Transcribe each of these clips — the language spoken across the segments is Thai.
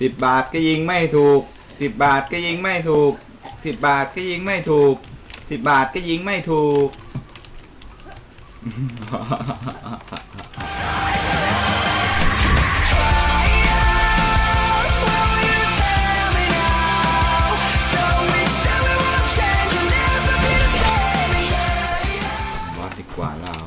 สิบบาทก็ยิงไม่ถูกสิบบาทก็ยิงไม่ถูกสิบบาทก็ยิงไม่ถูกสิบบาทก็ยิงไม่ถูกบอสดีกว่าเรา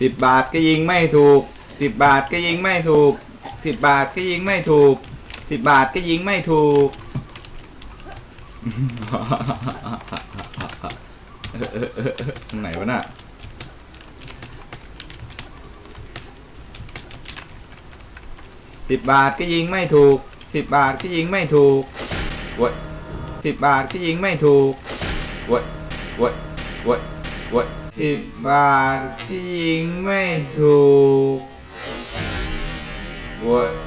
สิบบาทก็ยิงไม่ถูกสิบบาทก็ยิงไม่ถูกสิบบาทก็ยิงไม่ถูกสิบบาทก็ยิงไม่ถูกตรงไหนวะน่ะสิบบาทก็ยิงไม่ถูกสิบบาทก็ยิงไม่ถูกวดสิบบาทก็ยิงไม่ถูกวดวดวดวด สิบบาทที่ยิงไม่ถูกบท